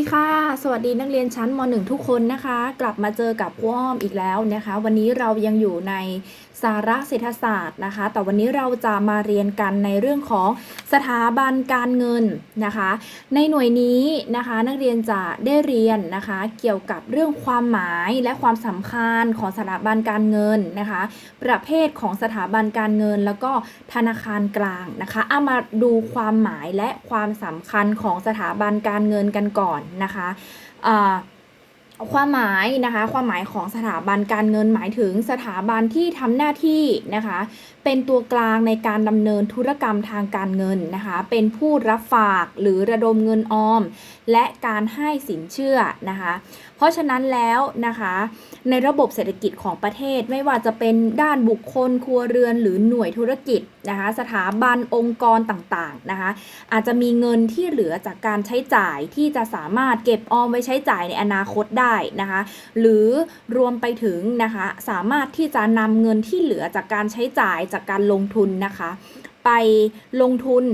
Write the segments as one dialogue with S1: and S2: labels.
S1: ดีค่ะ สวัสดีนักเรียนชั้นม .1 ทุกคนนะคะ กลับมาเจอกับครูอ้อมอีกแล้วนะคะ วันนี้เรายังอยู่ในสาระเศรษฐศาสตร์นะคะ แต่วันนี้เราจะมาเรียนกันในเรื่องของสถาบันการเงินนะคะ ในหน่วยนี้นะคะนักเรียนจะได้เรียนนะคะ เกี่ยวกับเรื่องความหมายและความสำคัญของสถาบันการเงินนะคะ ประเภทของสถาบันการเงิน แล้วก็ธนาคารกลางนะคะเอามาดูความหมายและความสำคัญของสถาบันการเงินกันก่อนนะคะความหมายนะคะความหมายของสถาบันการเงินหมายถึงสถาบันที่ทำหน้าที่นะคะเป็นตัวกลางในการดำเนินธุรกรรมทางการเงินนะคะเป็นผู้รับฝากหรือระดมเงินออม และการให้สินเชื่อนะคะ เพราะฉะนั้นแล้วนะคะในระบบเศรษฐกิจของประเทศไม่ว่าจะเป็นด้านบุคคลครัวเรือนหรือหน่วยธุรกิจนะคะสถาบันองค์กรต่างๆนะคะอาจจะมีเงินที่เหลือจากการใช้จ่ายที่จะสามารถเก็บออมไว้ใช้จ่ายในอนาคตได้นะคะหรือรวมไปถึงนะคะสามารถที่จะนำเงินที่เหลือจากการใช้จ่ายจากการลงทุนนะคะ ไปลงทุน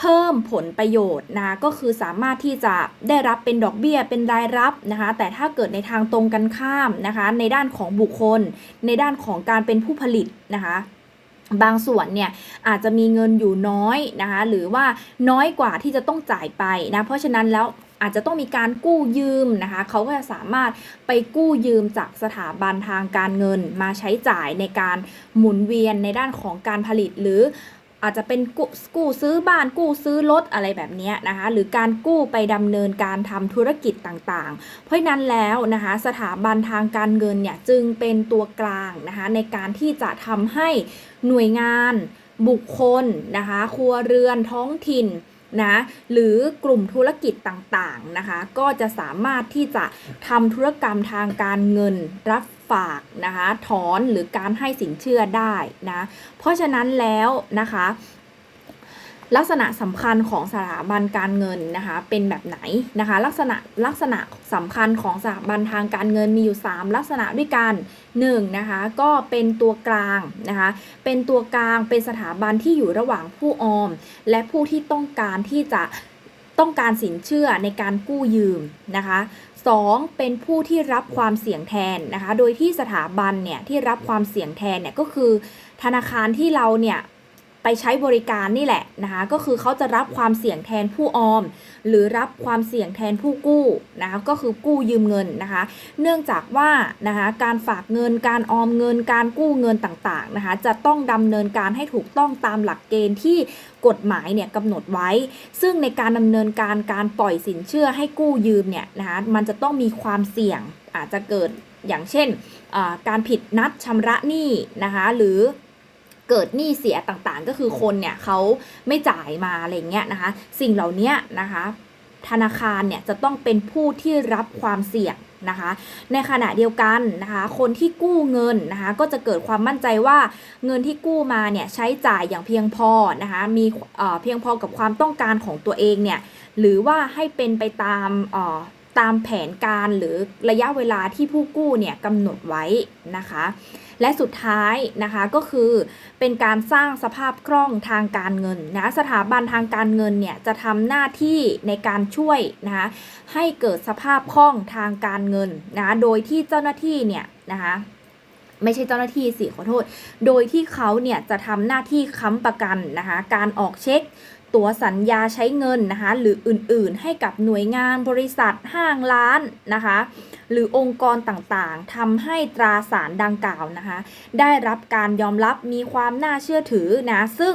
S1: เพิ่มผลประโยชน์นะก็คือสามารถที่จะได้รับเป็นดอกเบี้ยเป็นรายรับนะคะ แต่ถ้าเกิดในทางตรงกันข้ามนะคะ ในด้านของบุคคล ในด้านของการเป็นผู้ผลิตนะคะบางส่วนเนี่ยอาจจะมีเงินอยู่น้อยนะคะหรือว่าน้อยกว่าที่จะต้องจ่ายไปนะเพราะฉะนั้นแล้วอาจจะต้องมีการกู้ยืมนะคะเขาก็จะสามารถไปกู้ยืมจากสถาบันทางการเงินมาใช้จ่ายในการหมุนเวียนในด้านของการผลิตหรือ อาจจะเป็นกู้กู้ซื้อบ้านกู้ซื้อรถอะไรแบบนี้นะคะ หรือการกู้ไปดำเนินการทำธุรกิจต่างๆ เพราะนั้นแล้วนะคะสถาบันทางการเงินเนี่ยจึงเป็นตัวกลางนะคะในการที่จะทำให้หน่วยงานบุคคลนะคะครัวเรือนท้องถิ่น นะหรือกลุ่มธุรกิจต่างๆนะคะ ก็จะสามารถที่จะทำธุรกรรมทางการเงินรับฝากนะคะถอนหรือการให้สินเชื่อได้นะเพราะฉะนั้นแล้วนะคะ ลักษณะสำคัญของสถาบันการเงินนะคะเป็นแบบไหนนะคะ ลักษณะลักษณะสำคัญของสถาบันทางการเงินมีอยู่ 3 ลักษณะด้วยกัน1นะคะก็เป็นตัวกลางนะคะเป็นตัวกลางเป็นสถาบันที่อยู่ระหว่างผู้ออม และผู้ที่ต้องการที่จะต้องการสินเชื่อในการกู้ยืมนะคะ 2. เป็นผู้ที่รับความเสี่ยงแทนนะคะ โดยที่สถาบันเนี่ยที่รับความเสี่ยงแทนเนี่ยก็คือ ธนาคารที่เราเนี่ย ไปใช้บริการนี่แหละนะคะก็คือเขาจะรับความเสี่ยงแทนผู้ออม หรือรับความเสี่ยงแทนผู้กู้นะคะก็คือกู้ยืมเงินนะคะ เนื่องจากว่านะคะการฝากเงินการออมเงินการกู้เงินต่างๆนะคะจะต้องดำเนินการให้ถูกต้องตามหลักเกณฑ์ที่กฎหมายเนี่ยกำหนดไว้ ซึ่งในการดำเนินการการปล่อยสินเชื่อให้กู้ยืมเนี่ยนะคะมันจะต้องมีความเสี่ยงอาจจะเกิดอย่างเช่นการผิดนัดชำระหนี้นะคะหรือ เกิดหนี้เสียต่างๆ ก็คือคนเนี่ยเขาไม่จ่ายมาอะไรเงี้ยนะคะ สิ่งเหล่านี้นะคะ ธนาคารเนี่ยจะต้องเป็นผู้ที่รับความเสี่ยงนะคะ ในขณะเดียวกันนะคะ คนที่กู้เงินนะคะ ก็จะเกิดความมั่นใจว่าเงินที่กู้มาเนี่ยใช้จ่ายอย่างเพียงพอนะคะ มีเพียงพอกับความต้องการของตัวเองเนี่ย หรือว่าให้เป็นไปตามตามแผนการหรือระยะเวลาที่ผู้กู้เนี่ยกำหนดไว้นะคะ และสุดท้ายนะคะก็คือเป็นการสร้างสภาพคล่องทางการเงินนะสถาบันทางการเงินเนี่ยจะทำหน้าที่ในการช่วยนะคะให้เกิดสภาพคล่องทางการเงินนะโดยที่เจ้าหน้าที่เนี่ยนะคะไม่ใช่เจ้าหน้าที่สิขอโทษ โดยที่เขาเนี่ยจะทำหน้าที่ค้ำประกันนะคะ การออกเช็ค ตั๋วสัญญาใช้เงินนะคะหรืออื่นๆ ให้กับหน่วยงานบริษัทห้างร้านนะคะหรือองค์กรต่างๆทำให้ตราสารดังกล่าวนะคะได้รับการยอมรับมีความน่าเชื่อถือนะซึ่ง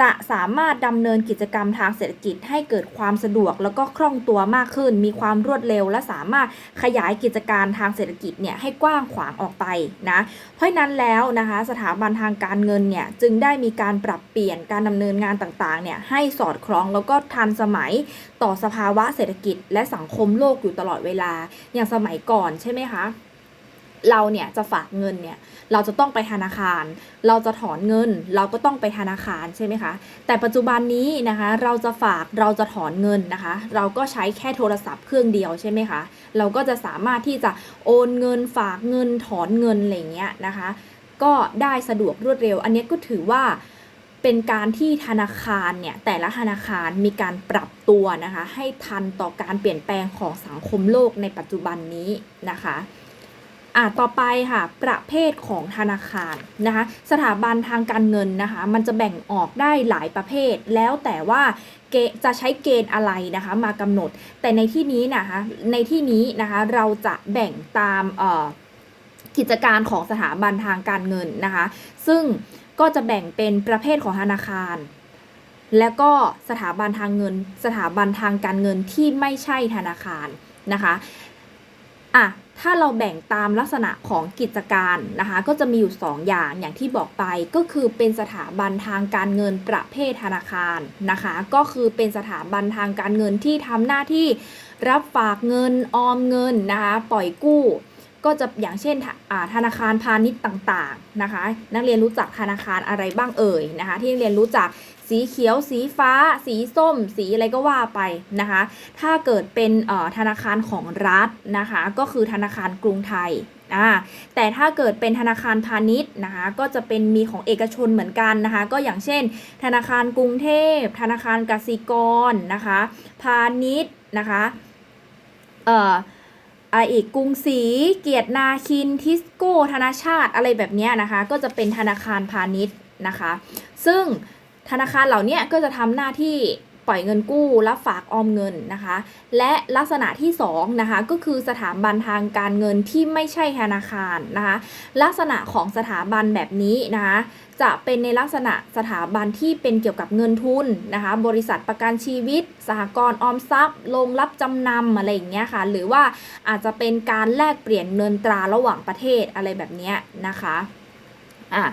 S1: จะสามารถดำเนินกิจกรรมทางเศรษฐกิจให้เกิดความสะดวก แล้วก็คล่องตัวมากขึ้น มีความรวดเร็ว และสามารถขยายกิจการทางเศรษฐกิจเนี่ยให้กว้างขวางออกไปนะ เพราะนั้นแล้วนะคะสถาบันทางการเงินเนี่ยจึงได้มีการปรับเปลี่ยนการดำเนินงานต่างๆเนี่ยให้สอดคล้องแล้วก็ทันสมัยต่อสภาวะเศรษฐกิจ และสังคมโลกอยู่ตลอดเวลาอย่างสมัยก่อนใช่ไหมคะ เราเนี่ยจะฝากเงินเนี่ยเราจะต้องไปธนาคาร เราจะถอนเงิน เราก็ต้องไปธนาคารใช่ไหมคะ แต่ปัจจุบันนี้นะคะ เราจะฝากเราจะถอนเงินนะคะ เราก็ใช้แค่โทรศัพท์เครื่องเดียวใช่ไหมคะ เราก็จะสามารถที่จะโอนเงินฝากเงินถอนเงินอะไรเงี้ยนะคะ ก็ได้สะดวกรวดเร็ว อันนี้ก็ถือว่าเป็นการที่ธนาคารเนี่ยแต่ละธนาคารมีการปรับตัวนะคะ ให้ทันต่อการเปลี่ยนแปลงของสังคมโลกในปัจจุบันนี้นะคะ อะต่อไปค่ะ ประเภทของธนาคารนะคะ สถาบันทางการเงินนะคะ มันจะแบ่งออกได้หลายประเภท แล้วแต่ว่าเกจะใช้เกณฑ์อะไรนะคะ มากำหนด แต่ในที่นี้นะคะ ในที่นี้นะคะเราจะแบ่งตามกิจการของสถาบันทางการเงินนะคะ ซึ่งก็จะแบ่งเป็นประเภทของธนาคารแล้วก็สถาบันทางเงิน สถาบันทางการเงินที่ไม่ใช่ธนาคารนะคะ อะ ถ้าเราแบ่งตามลักษณะของกิจการนะคะ ก็จะมีอยู่ 2 อย่างอย่างที่บอกไปก็คือเป็นสถาบันทางการเงินประเภทธนาคารนะคะ ก็คือเป็นสถาบันทางการเงินที่ทำหน้าที่รับฝากเงินออมเงินนะคะปล่อยกู้ ก็จะอย่างเช่นธนาคารพาณิชย์ต่างๆนะคะ นักเรียนรู้จักธนาคารอะไรบ้างเอ่ยนะคะ ที่นักเรียนรู้จักสีเขียว สีฟ้า สีส้ม สีอะไรก็ว่าไปนะคะ ถ้าเกิดเป็นธนาคารของรัฐนะคะ ก็คือธนาคารกรุงไทยอ่าแต่ถ้าเกิดเป็นธนาคารพาณิชย์นะคะ ก็จะเป็นมีของเอกชนเหมือนกันนะคะ ก็อย่างเช่น ธนาคารกรุงเทพ ธนาคารกสิกรนะคะ พาณิชย์นะคะ เอ่อ อะไรอีกกรุงศรีเกียรตินาคินทิสโก้ ธนาชาติอะไรแบบนี้นะคะ ก็จะเป็นธนาคารพาณิชย์นะคะ ซึ่งธนาคารเหล่านี้ก็จะทำหน้าที่ ล่อยเงินกู้ รับฝากออมเงินนะคะ และลักษณะที่2นะคะก็คือสถาบันทางการเงินที่ไม่ใช่ธนาคารนะคะ ลักษณะของสถาบันแบบนี้นะคะจะเป็นในลักษณะสถาบันที่เป็นเกี่ยวกับเงินทุนนะคะ บริษัทประกันชีวิต สหกรณ์ออมทรัพย์ลงรับจำนำอะไรอย่างเงี้ยค่ะ หรือว่าอาจจะเป็นการแลกเปลี่ยนเงินตราระหว่างประเทศอะไรแบบเนี้ยนะคะ อะ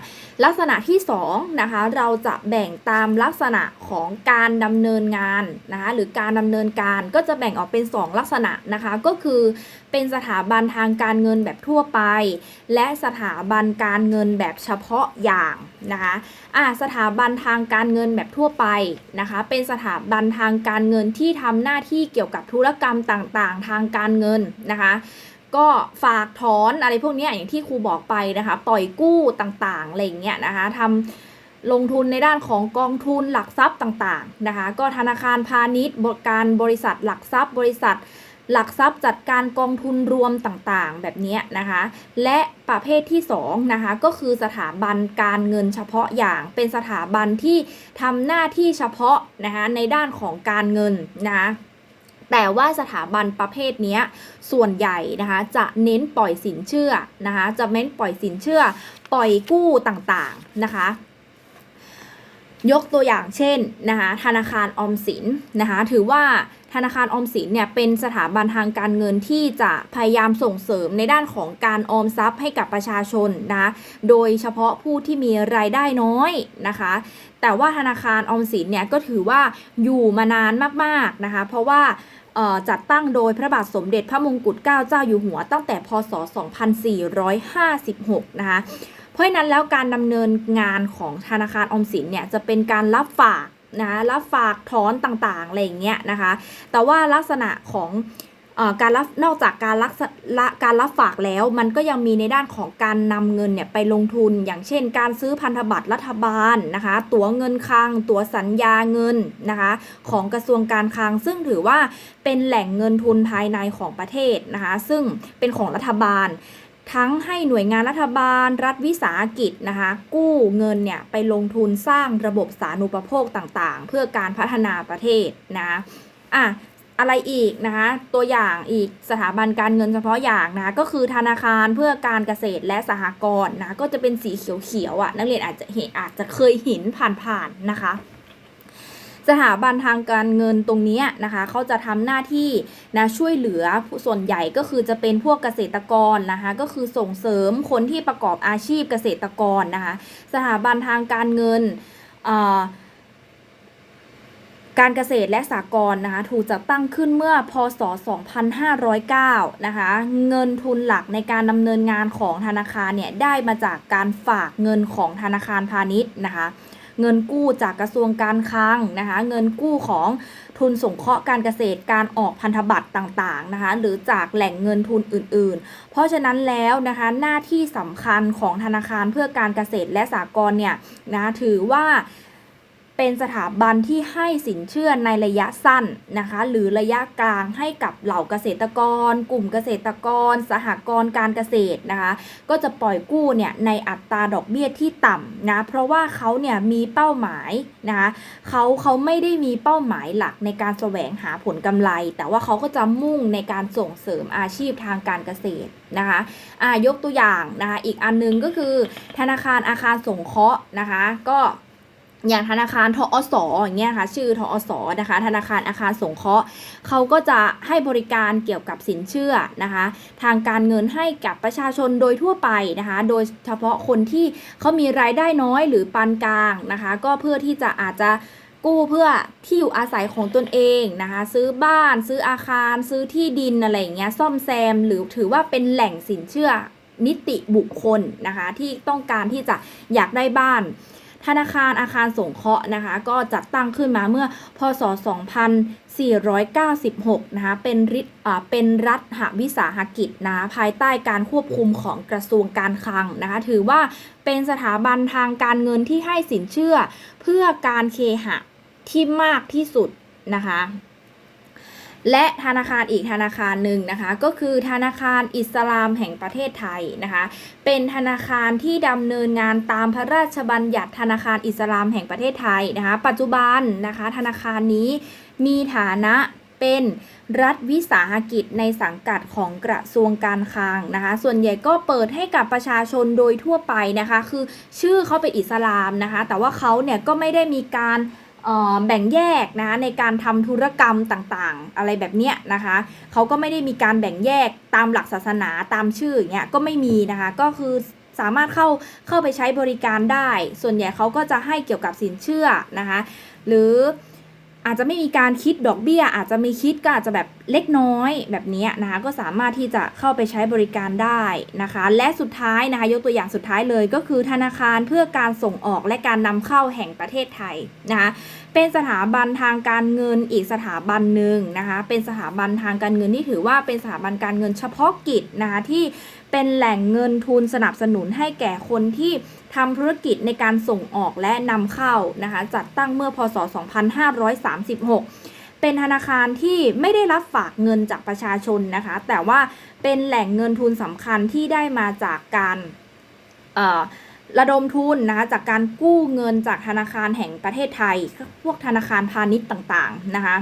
S1: ลักษณะที่2นะคะเราจะแบ่งตามลักษณะของการดำเนินงานนะคะหรือการดำเนินการก็จะแบ่งออกเป็น 2 ลักษณะนะคะก็คือเป็นสถาบันทางการเงินแบบทั่วไป และสถาบันการเงินแบบเฉพาะอย่างนะคะอะสถาบันทางการเงินแบบทั่วไปนะคะเป็นสถาบันทางการเงินที่ทำหน้าที่เกี่ยวกับธุรกรรมต่างๆ ทางการเงินนะคะ ก็ฝากถอนอะไรพวกนี้อย่างที่ครูบอกไปนะคะ ปล่อยกู้ต่างๆอะไรเงี้ยนะคะทำลงทุนในด้านของกองทุนหลักทรัพย์ต่างๆนะคะ ก็ธนาคารพาณิชย์บริการบริษัทหลักทรัพย์ บริษัทหลักทรัพย์จัดการกองทุนรวมต่างๆ แบบนี้นะคะ และประเภทที่2นะคะก็คือสถาบันการเงินเฉพาะอย่างเป็นสถาบันที่ทำหน้าที่เฉพาะนะคะในด้านของการเงินนะคะ แต่ว่าสถาบันประเภทนี้ส่วนใหญ่นะคะจะเน้นปล่อยสินเชื่อนะคะจะเน้นปล่อยสินเชื่อ ปล่อยกู้ต่างๆนะคะ ยกตัวอย่างเช่นนะคะธนาคารออมสินนะคะถือว่าธนาคารออมสินเนี่ยเป็นสถาบันทางการเงินที่จะพยายามส่งเสริมในด้านของการออมทรัพย์ให้กับประชาชนนะโดยเฉพาะผู้ที่มีรายได้น้อยนะคะ แต่ว่าธนาคารออมสินเนี่ยก็ถือว่าอยู่มานานมากๆนะคะเพราะว่าจัดตั้งโดยพระบาทสมเด็จพระมงกุฎเกล้าเจ้าอยู่หัวตั้งแต่พศ 2456 นะคะ ราะฉะนั้นแล้วการดำเนินงานของธนาคารออมสินเนี่ยจะเป็นการรับฝากนะรับฝากถอนต่างๆอะไรอย่างเงี้ยนะคะ แต่ว่าลักษณะของเออการรับนอกจากการรักละการรับฝากแล้วมันก็ยังมีในด้านของการนำเงินเนี่ยไปลงทุน อย่างเช่น การซื้อพันธบัตรรัฐบาลนะคะ ตั๋วเงินคลัง ตั๋วสัญญาเงินนะคะ ของกระทรวงการคลัง ซึ่งถือว่าเป็นแหล่งเงินทุนภายในของประเทศนะคะ ซึ่งเป็นของรัฐบาล ทั้งให้หน่วยงานรัฐบาล รัฐวิสาหกิจนะคะ กู้เงินเนี่ยไปลงทุนสร้างระบบสาธารณูปโภคต่างๆ เพื่อการพัฒนาประเทศนะอะอะไรอีกนะคะ ตัวอย่างอีกสถาบันการเงินเฉพาะอย่างนะะก็คือธนาคารเพื่อการเกษตรและสหกรณ์นะก็จะเป็นสีเขียวๆอะนักเรียนอาจจะเห็นอาจจะเคยเห็นผ่านๆนะคะ สถาบันทางการเงินตรงนี้นะคะเขาจะทำหน้าที่นะช่วยเหลือส่วนใหญ่ก็คือจะเป็นพวกเกษตรกรนะคะก็คือส่งเสริมคนที่ประกอบอาชีพเกษตรกรนะคะสถาบันทางการเงินการเกษตรและสหกรณ์นะคะถูกจัดตั้งขึ้นเมื่อพศ 2509 นะคะเงินทุนหลักในการดำเนินงานของธนาคารเนี่ยได้มาจากการฝากเงินของธนาคารพาณิชย์นะคะ เงินกู้จากกระทรวงการคลังนะคะ เงินกู้ของทุนสงเคราะห์การเกษตรการออกพันธบัตรต่างๆนะคะ หรือจากแหล่งเงินทุนอื่น ๆ เพราะฉะนั้นแล้วนะคะหน้าที่สำคัญของธนาคารเพื่อการเกษตรและสหกรณ์เนี่ยนะถือว่า เป็นสถาบันที่ให้สินเชื่อในระยะสั้นนะคะ หรือระยะกลางให้กับเหล่าเกษตรกร กลุ่มเกษตรกร สหกรณ์การเกษตรนะคะ ก็จะปล่อยกู้เนี่ยในอัตราดอกเบี้ยที่ต่ำนะเพราะว่าเขาเนี่ยมีเป้าหมายนะคะเขาเขาไม่ได้มีเป้าหมายหลักในการแสวงหาผลกำไร แต่ว่าเขาก็จะมุ่งในการส่งเสริมอาชีพทางการเกษตรนะคะอ่ายกตัวอย่างนะคะอีกอันนึงก็คือธนาคารอาคารสงเคราะห์นะคะก็ อย่างธนาคารทอสอย่างเงี้ยค่ะชื่อทอสนะคะ ธนาคารอาคารสงเคราะห์เขาก็จะให้บริการเกี่ยวกับสินเชื่อนะคะ ทางการเงินให้กับประชาชนโดยทั่วไปนะคะ โดยเฉพาะคนที่เขามีรายได้น้อยหรือปานกลางนะคะ ก็เพื่อที่จะอาจจะกู้เพื่อที่อยู่อาศัยของตนเองนะคะ ซื้อบ้านซื้ออาคาร ซื้อที่ดินอะไรอย่างเงี้ยซ่อมแซม หรือถือว่าเป็นแหล่งสินเชื่อนิติบุคคลนะคะ ที่ต้องการที่จะอยากได้บ้าน ธนาคารอาคารสงเคราะห์นะคะ ก็จัดตั้งขึ้นมาเมื่อพศ 2496 นะคะ เป็นริอ่าเป็นรัฐวิสาหกิจนะคะภายใต้การควบคุมของกระทรวงการคลังนะคะ ถือว่าเป็นสถาบันทางการเงินที่ให้สินเชื่อ เพื่อการเคหะที่มากที่สุดนะคะ และธนาคารอีกธนาคารหนึ่งนะคะ ก็คือธนาคารอิสลามแห่งประเทศไทยนะคะ เป็นธนาคารที่ดำเนินงานตามพระราชบัญญัติธนาคารอิสลามแห่งประเทศไทยนะคะ ปัจจุบันนะคะ ธนาคารนี้มีฐานะเป็นรัฐวิสาหกิจในสังกัดของกระทรวงการคลังนะคะ ส่วนใหญ่ก็เปิดให้กับประชาชนโดยทั่วไปนะคะ คือชื่อเขาเป็นอิสลามนะคะ แต่ว่าเขาเนี่ยก็ไม่ได้มีการ แบ่งแยกนะคะในการทำธุรกรรมต่างๆ อะไรแบบเนี้ยนะคะเขาก็ไม่ได้มีการแบ่งแยกตามหลักศาสนาตามชื่ออย่างเงี้ยก็ไม่มีนะคะก็คือสามารถเข้าเข้าไปใช้บริการได้ ส่วนใหญ่เขาก็จะให้เกี่ยวกับสินเชื่อนะคะหรือ อาจจะไม่มีการคิดดอกเบี้ย อาจจะมีคิดก็อาจจะแบบเล็กน้อยแบบนี้นะคะก็สามารถที่จะเข้าไปใช้บริการได้นะคะ และสุดท้ายนะคะยกตัวอย่างสุดท้ายเลยก็คือธนาคารเพื่อการส่งออกและการนำเข้าแห่งประเทศไทยนะคะเป็นสถาบันทางการเงินอีกสถาบันหนึ่งนะคะเป็นสถาบันทางการเงินที่ถือว่าเป็นสถาบันการเงินเฉพาะกิจนะคะที่เป็นแหล่งเงินทุนสนับสนุนให้แก่คนที่ ทำธุรกิจในการส่งออกและนำเข้านะคะจัดตั้งเมื่อพศ 2536 เป็นธนาคารที่ไม่ได้รับฝากเงินจากประชาชนนะคะ แต่ว่าเป็นแหล่งเงินทุนสำคัญที่ได้มาจากการระดมทุนนะคะจากการกู้เงินจากธนาคารแห่งประเทศไทย พวกธนาคารพาณิชย์ต่างๆนะคะ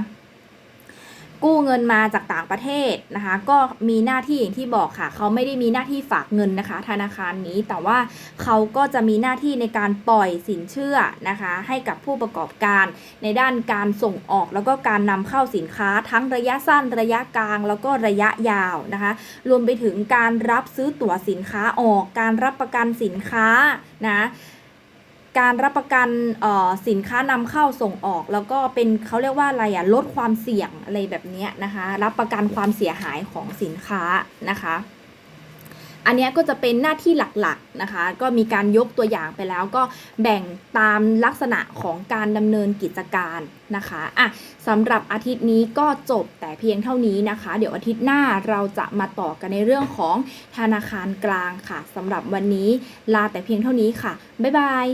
S1: กู้เงินมาจากต่างประเทศนะคะ ก็มีหน้าที่อย่างที่บอกค่ะ เขาไม่ได้มีหน้าที่ฝากเงินนะคะ ธนาคารนี้แต่ว่าเขาก็จะมีหน้าที่ในการปล่อยสินเชื่อนะคะ ให้กับผู้ประกอบการ ในด้านการส่งออกแล้วก็การนำเข้าสินค้าทั้งระยะสั้นระยะกลาง แล้วก็ระยะยาวนะคะ รวมไปถึงการรับซื้อตั๋วสินค้าออก การรับประกันสินค้านะ การรับประกันสินค้านำเข้าส่งออก แล้วก็เป็นเขาเรียกว่าอะไรอะลดความเสี่ยงอะไรแบบนี้นะคะ รับประกันความเสียหายของสินค้านะคะอันนี้ก็จะเป็นหน้าที่หลักๆนะคะ ก็มีการยกตัวอย่างไปแล้วก็แบ่งตามลักษณะของการดำเนินกิจการนะคะอะสำหรับอาทิตย์นี้ก็จบแต่เพียงเท่านี้นะคะ เดี๋ยวอาทิตย์หน้าเราจะมาต่อกันในเรื่องของธนาคารกลางค่ะสำหรับวันนี้ลาแต่เพียงเท่านี้ค่ะ บ๊ายบาย